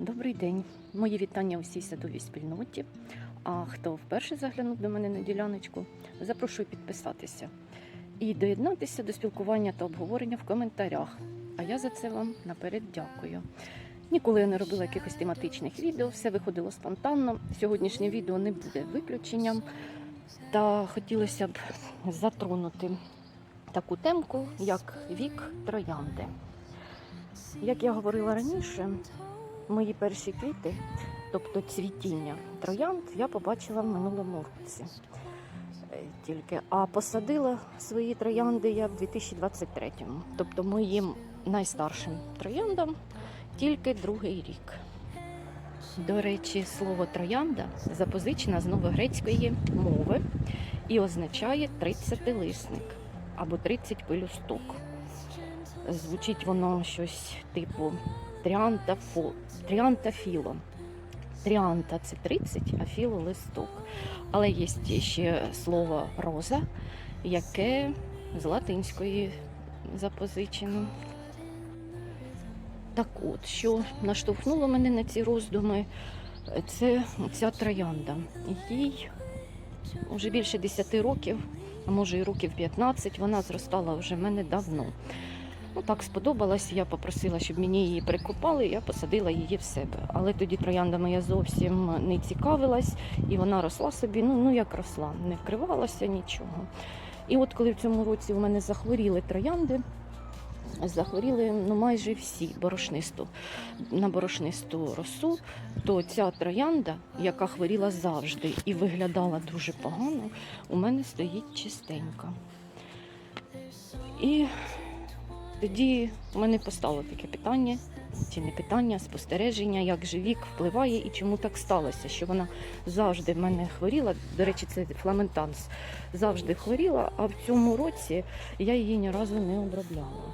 Добрий день, мої вітання усій садовій спільноті. А хто вперше заглянув до мене на діляночку, запрошую підписатися і доєднатися до спілкування та обговорення в коментарях. А я за це вам наперед дякую. Ніколи я не робила якихось тематичних відео, все виходило спонтанно. Сьогоднішнє відео не буде виключенням. Та хотілося б затронути таку темку, як вік троянди. Як я говорила раніше, мої перші квіти, тобто цвітіння троянд, я побачила в минулому році. Е, Тільки а посадила свої троянди я в 2023-му. Тобто моїм найстаршим трояндам тільки другий рік. До речі, слово троянда запозичено з новогрецької мови і означає 30-лисник або 30 пелюсток. Звучить воно щось типу тріантафо, тріантафіло. Тріанта це 30, а філо листок. Але є ще слово роза, яке з латинської запозичено. Так от, що наштовхнуло мене на ці роздуми, це ця троянда. Їй вже більше 10 років, а може і років 15, вона зростала вже в мене давно. Ну так сподобалось, я попросила, щоб мені її прикопали, я посадила її в себе. Але тоді трояндами я зовсім не цікавилась, і вона росла собі, ну, ну як росла, не вкривалася нічого. І от коли в цьому році у мене захворіли троянди, захворіли ну, майже всі борошнисту, на борошнисту росу, то ця троянда, яка хворіла завжди і виглядала дуже погано, у мене стоїть чистенька. І тоді в мене постало таке питання, чи не питання, спостереження, як же вік впливає і чому так сталося, що вона завжди в мене хворіла. До речі, це фламентанс завжди хворіла, а в цьому році я її ні разу не обробляла.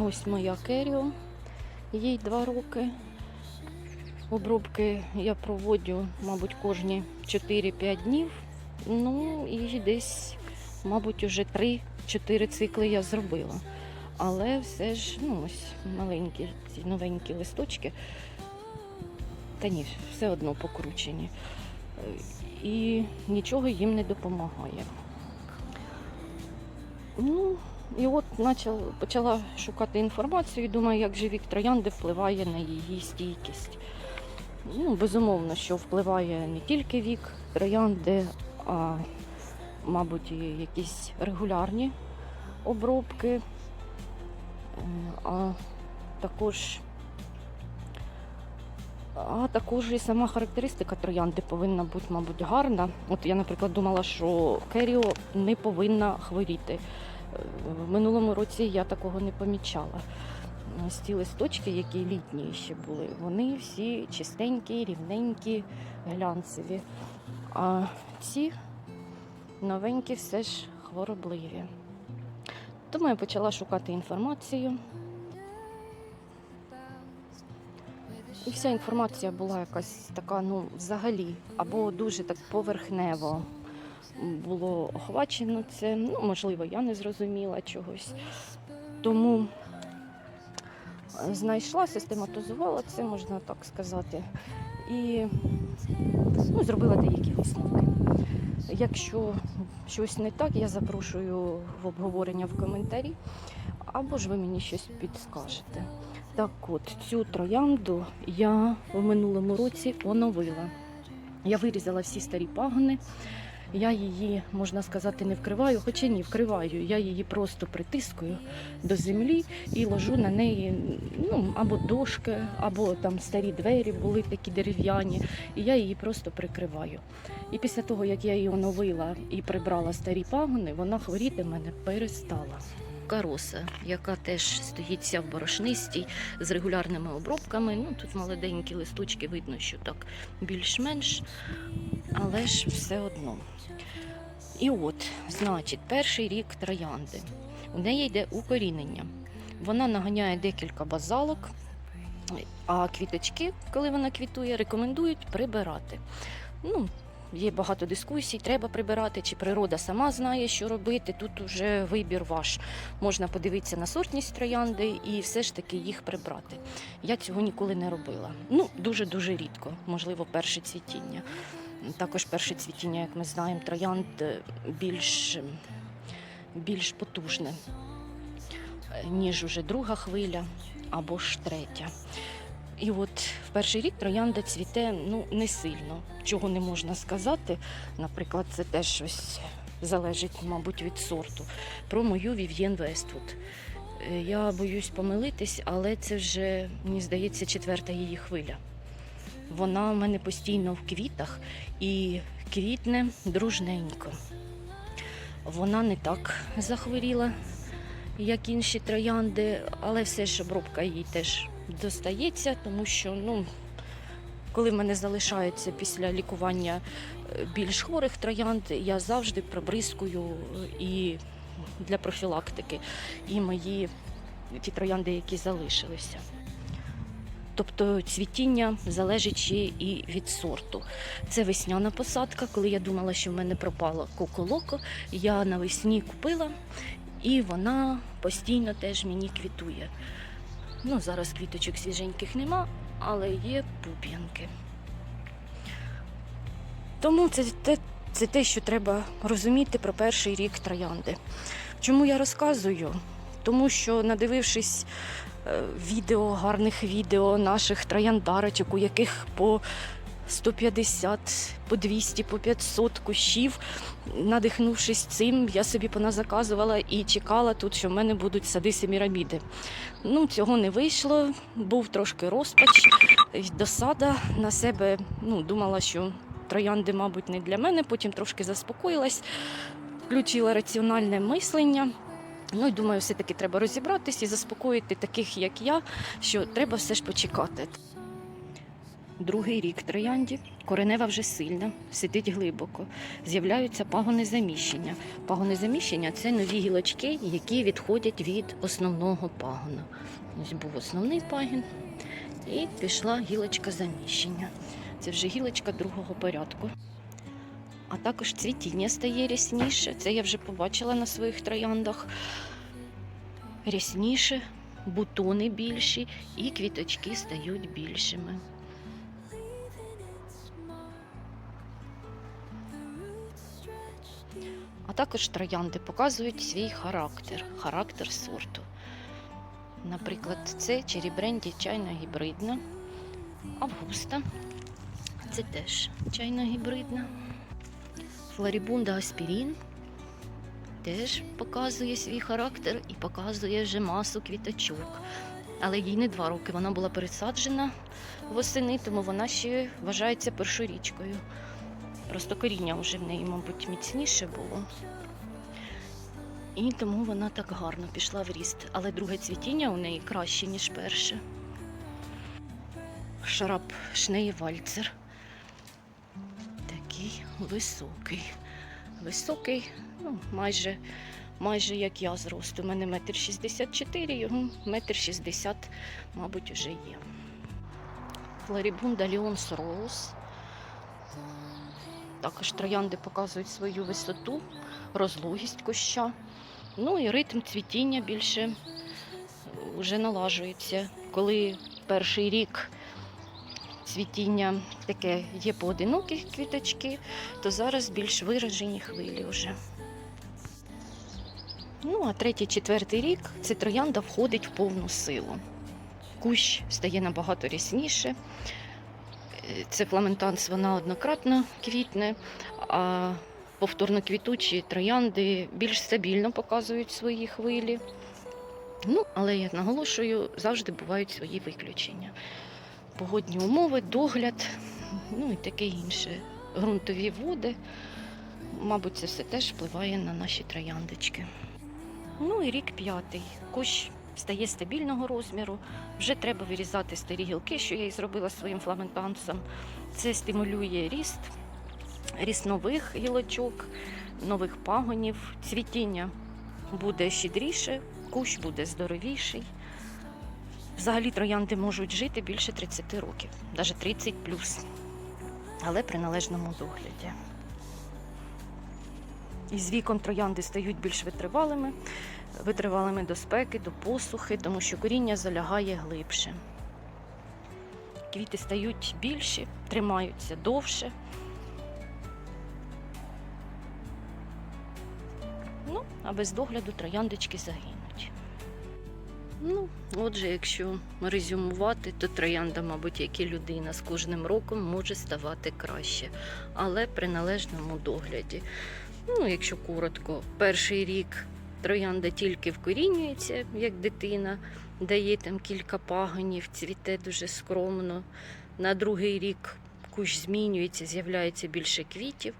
Ось моя керіо, їй два роки. Обробки я проводжу, мабуть, кожні 4-5 днів. Ну і десь, мабуть, уже 3-4 цикли я зробила. Але все ж, ну ось маленькі ці новенькі листочки, та ні, все одно покручені. Е, І нічого їм не допомагає. Ну, і от почала, почала шукати інформацію і думаю, як же вік троянди впливає на її стійкість. Ну, безумовно, що впливає не тільки вік троянди, а, мабуть, якісь регулярні обробки, Е, а також, а також і сама характеристика троянди повинна бути, мабуть, гарна. От я, наприклад, думала, що Керіо не повинна хворіти. Е, В минулому році я такого не помічала. Ось ці листочки, які літні ще були, вони всі чистенькі, рівненькі, глянцеві. А ці новенькі все ж хворобливі. Тому я почала шукати інформацію. І вся інформація була якась така, ну, взагалі, або дуже так поверхнево було охвачено це. Ну, можливо, я не зрозуміла чогось. Тому е, знайшла, систематизувала це, можна так сказати, і ну, зробила деякі висновки. Якщо щось не так, я запрошую в обговорення в коментарі, або ж ви мені щось підскажете. Так от, цю троянду я в минулому році оновила. Я вирізала всі старі пагони. Я її, можна сказати, не вкриваю, хоча ні, вкриваю. Я її просто притискую до землі і ложу на неї ну, або дошки, або там старі двері були такі дерев'яні. І я її просто прикриваю. І після того, як я її оновила і прибрала старі пагони, вона хворіти мене перестала. Кароса, яка теж стоїть в борошнистій з регулярними обробками. Ну тут молоденькі листочки, видно, що так більш-менш, але ж все одно. І от, значить, перший рік троянди. У неї йде укорінення. Вона наганяє декілька базалок, а квіточки, коли вона квітує, рекомендують прибирати. Ну, є багато дискусій, треба прибирати, чи природа сама знає, що робити. Тут уже вибір ваш. Можна подивитися на сортність троянди і все ж таки їх прибрати. Я цього ніколи не робила. Ну, дуже-дуже рідко, можливо, перше цвітіння. Також перше цвітіння, як ми знаємо, троянд е, більш, більш потужне, е, ніж уже друга хвиля або ж третя. І от в перший рік троянда цвіте ну, не сильно. Чого не можна сказати. Наприклад, це теж щось залежить, мабуть, від сорту. Про мою Вів'єн Вествуд. Я боюсь помилитись, але це вже, мені здається, четверта її хвиля. Вона в мене постійно в квітах і квітне дружненько. Вона не так захворіла, як інші троянди, але все ж обробка їй теж достається, тому що ну, коли в мене залишаються після лікування е, більш хворих троянд, я завжди пробризкую е, і для профілактики і мої ті троянди, які залишилися. Тобто цвітіння залежить ще і від сорту. Це весняна посадка. Коли я думала, що в мене пропало коколоко, я навесні купила, і вона постійно теж мені квітує. Ну, зараз квіточок свіженьких нема, але є пуп'янки. Тому це те, це те, що треба розуміти про перший рік троянди. Чому я розказую? Тому що, надивившись е, відео, гарних відео наших трояндарочок, у яких по 150, по 200, по 500 кущів, надихнувшись цим, я собі поназаказувала і чекала тут, що в мене будуть сади семіраміди. Ну, цього не вийшло, був трошки розпач, досада на себе. Ну, думала, що троянди, мабуть, не для мене. Потім трошки заспокоїлась, включила раціональне мислення. Ну і думаю, все-таки треба розібратись і заспокоїти таких, як я, що треба все ж почекати. Другий рік троянді, коренева вже сильна, сидить глибоко. З'являються пагони заміщення. Пагони заміщення це нові гілочки, які відходять від основного пагона. Ось був основний пагін і пішла гілочка заміщення. Це вже гілочка другого порядку. А також цвітіння стає рясніше. Це я вже побачила на своїх трояндах. Рясніше, бутони більші і квіточки стають більшими. А також троянди показують свій характер, характер сорту. Наприклад, це черібренді чайна гібридна, августа. Це теж чайна гібридна. Флорібунда аспірін теж показує свій характер і показує вже масу квіточок. Але їй не два роки. Вона була пересаджена восени, тому вона ще вважається першорічкою. Просто коріння вже в неї, мабуть, міцніше було. І тому вона так гарно пішла в ріст. Але друге цвітіння у неї краще, ніж перше. Шарап Шнеєвальцер. Такий високий. Високий, ну, майже, майже як я зросту. У мене метр шістдесят чотири, його метр шістдесят, мабуть, уже є. Флорібунда Ліонс Роуз. Також троянди показують свою висоту, розлогість куща. Ну і ритм цвітіння більше вже налажується. Коли перший рік цвітіння таке є поодинокі квіточки, то зараз більш виражені хвилі вже. Ну, а третій, четвертий рік це троянда входить в повну силу. Кущ стає набагато рясніше. Це фламентанс, вона однократно квітне, а повторно квітучі троянди більш стабільно показують свої хвилі. Ну, але я наголошую, завжди бувають свої виключення. Погодні умови, догляд, ну і таке інше. Грунтові води. Мабуть, це все теж впливає на наші трояндочки. Ну і рік п'ятий. Кущ стає стабільного розміру. Вже треба вирізати старі гілки, що я і зробила своїм фламентансом. Це стимулює ріст, ріст нових гілочок, нових пагонів. Цвітіння буде щедріше, кущ буде здоровіший. Взагалі троянди можуть жити більше 30 років, навіть 30 плюс. але при належному догляді. І з віком троянди стають більш витривалими, витривалими до спеки, до посухи, тому що коріння залягає глибше. Квіти стають більші, тримаються довше. Ну, а без догляду трояндочки загинуть. Ну, отже, якщо резюмувати, то троянда, мабуть, як і людина, з кожним роком може ставати краще, але при належному догляді. Ну, якщо коротко, перший рік троянда тільки вкорінюється, як дитина, дає там кілька пагонів, цвіте дуже скромно. На другий рік кущ змінюється, з'являється більше квітів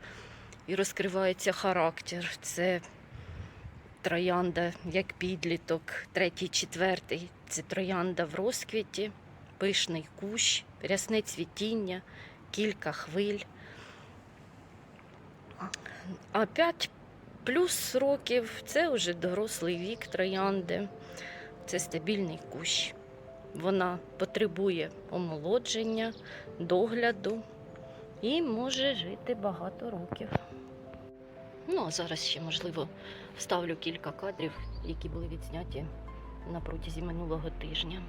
і розкривається характер. Це троянда як підліток, третій, четвертий це троянда в розквіті, пишний кущ, рясне цвітіння, кілька хвиль. А 5 плюс років це вже дорослий вік троянди, це стабільний кущ. Вона потребує омолодження, догляду і може жити багато років. Ну, а зараз ще, можливо, вставлю кілька кадрів, які були відзняті на протязі минулого тижня.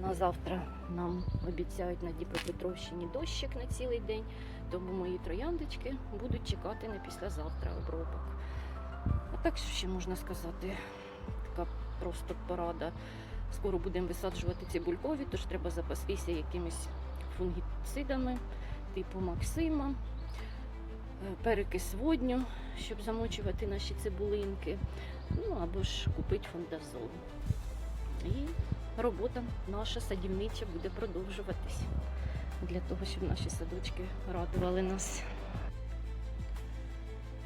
На завтра нам обіцяють на Дніпропетровщині дощик на цілий день, тому мої трояндочки будуть чекати на післязавтра обробок. А так що ще можна сказати, така просто порада. Скоро будемо висаджувати цибулькові, тож треба запастися якимись фунгіцидами типу Максима, е, перекис водню, щоб замочувати наші цибулинки. Ну або ж купити фундазол. І робота наша садівнича буде продовжуватись для того, щоб наші садочки радували нас.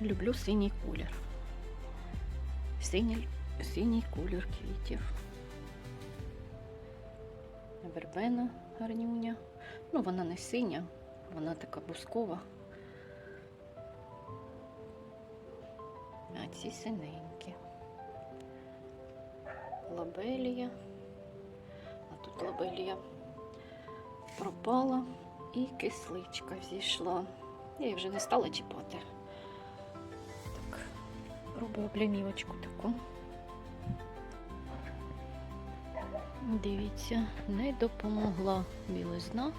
Люблю синій колір. Синій, синій колір квітів. Вербена гарнюня. Ну, вона не синя, вона така бускова. А ці синенькі. Лабелія. А тут пропала і кисличка зійшла. Я її вже не стала чіпати. Так, роблю облямівочку таку. Дивіться, не допомогла білизна.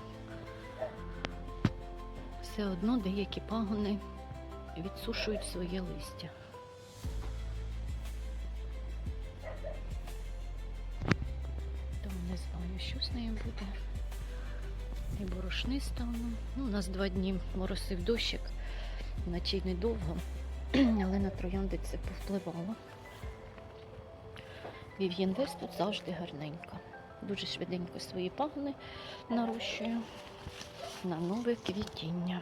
Все одно деякі пагони відсушують своє листя. І борошниста. Ну, у нас два дні моросив дощик, вночі недовго, але на троянди це повпливало. Вів'єн тут завжди гарненька. Дуже швиденько свої пагни нарощую на нове квітіння.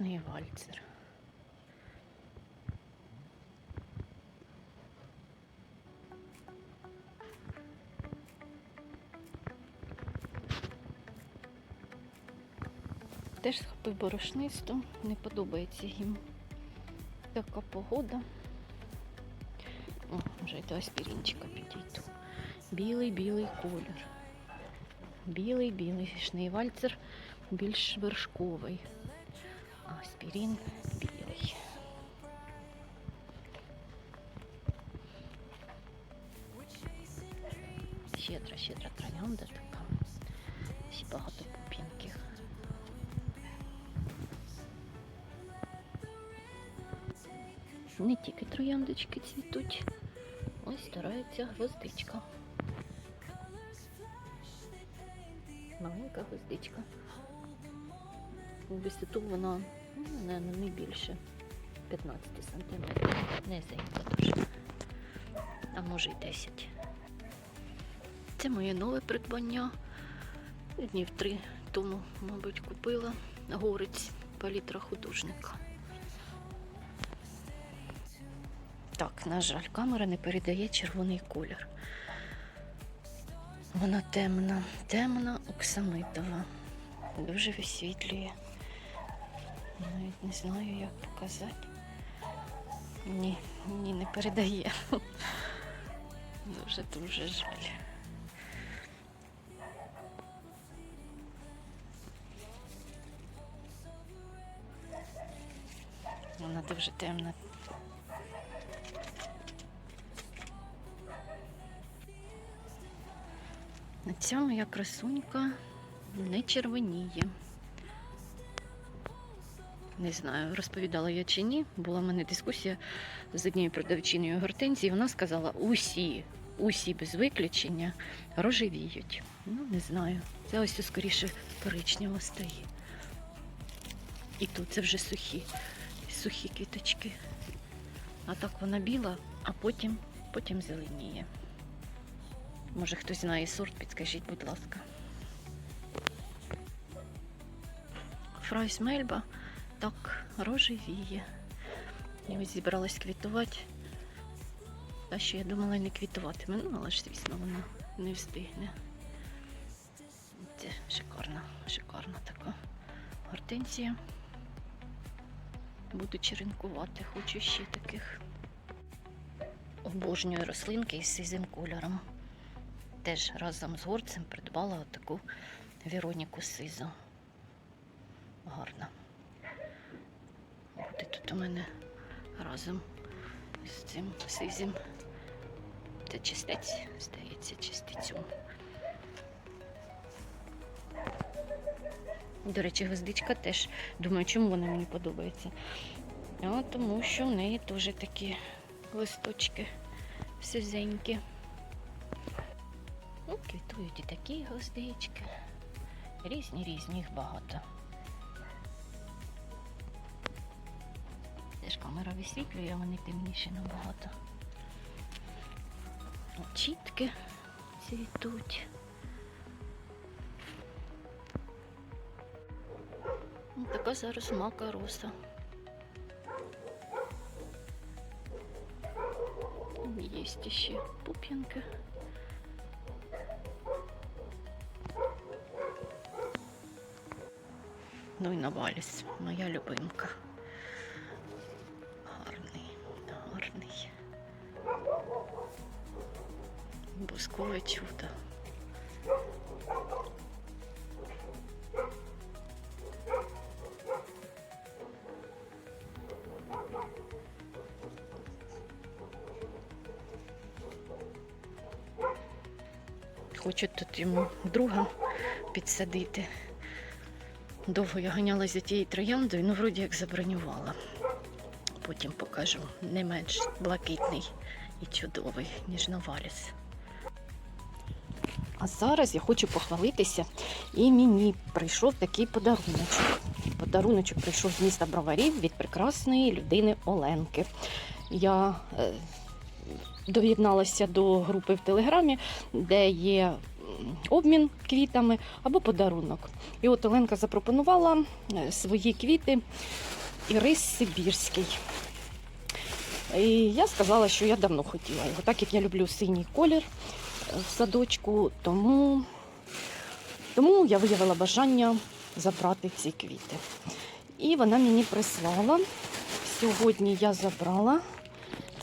Є вальцер. Теж схопив борошнисту, не подобається їм така погода. О, вже й до аспірінчика підійду. Білий білий колір. Білий білий шнейвальцер більш вершковий. Аспірін білий. Щедра, щедра троянда така. Всі багато пуп'янків. Не тільки трояндочки цвітуть, ось старається гвоздичка. Маленька гвоздичка. У вона ну, не більше 15 сантиметрів. Низенька дуже. А може й 10. Це моє нове придбання. Днів три тому, мабуть, купила горець палітра художника. Так, на жаль, камера не передає червоний колір. Вона темна, темна оксамитова. Дуже висвітлює. Навіть не знаю, як показати. Ні, ні, не передає. Дуже дуже жаль. Вона дуже темна. На цьому я красунька не червоніє. Не знаю, розповідала я чи ні. Була в мене дискусія з однією продавчиною гортензії. Вона сказала, усі, усі без виключення рожевіють. Ну, не знаю. Це ось скоріше коричнево стає. І тут це вже сухі, сухі квіточки. А так вона біла, а потім, потім зеленіє. Може хтось знає сорт, підскажіть, будь ласка. Фрайс Мельба так рожевіє. І ось зібралась квітувати. Та що я думала не квітуватиме. Ну, але ж, звісно, вона не встигне. Це шикарна, шикарна така гортензія. Буду черенкувати, хочу ще таких. Обожнюю рослинки із сизим кольором. Теж разом з горцем придбала таку Вероніку Сизу. Гарна. Тут у мене разом з цим сизим. Це чистець, здається, чистицю. До речі, гвоздичка теж. Думаю, чому вона мені подобається. А тому що в неї теж такі листочки сизенькі. Ну, квітують і такі гвоздички. Різні, різні, їх багато. Теж камера висвітлює, вони темніші набагато. Чітки цвітуть. Така зараз мака роса. Є ще пуп'янки. Ну і Наваліс, моя любимка. Гарний. Бускове чудо. Хочу тут йому друга підсадити. Довго я ганялася за тією трояндою, ну вроді як забронювала. Потім покажу не менш блакитний і чудовий, ніж Новаліс. А зараз я хочу похвалитися, і мені прийшов такий подаруночок. Подаруночок прийшов з міста Броварів від прекрасної людини Оленки. Я е, доєдналася до групи в Телеграмі, де є обмін квітами або подарунок. І от Оленка запропонувала е, свої квіти Ірис Сибірський. І я сказала, що я давно хотіла його, так як я люблю синій колір в садочку, тому, тому я виявила бажання забрати ці квіти. І вона мені прислала. Сьогодні я забрала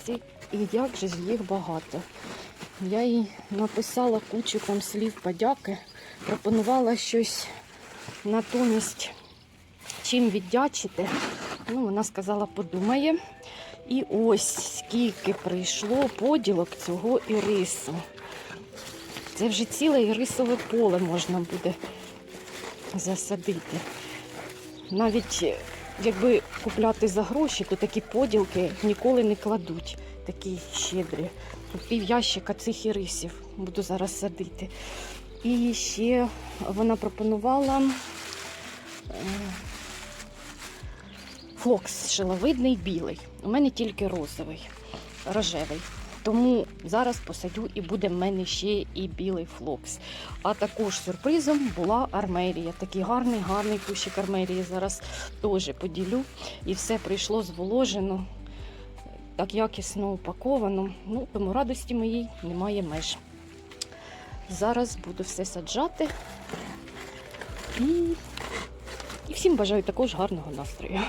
ці, і як же їх багато. Я їй написала кучу там слів подяки, пропонувала щось натомість чим віддячити. Ну, вона сказала, подумає. І ось скільки прийшло поділок цього ірису. Це вже ціле ірисове поле можна буде засадити. Навіть якби купляти за гроші, то такі поділки ніколи не кладуть, такі щедрі. Пів ящика цих ірисів буду зараз садити. І ще вона пропонувала е, флокс шиловидний білий. У мене тільки розовий, рожевий. Тому зараз посадю і буде в мене ще і білий флокс. А також сюрпризом була армерія. Такий гарний, гарний кущик армерії. Зараз теж поділю. І все прийшло зволожено, так якісно упаковано. Ну, тому радості моїй немає меж. Зараз буду все саджати. І, і всім бажаю також гарного настрою.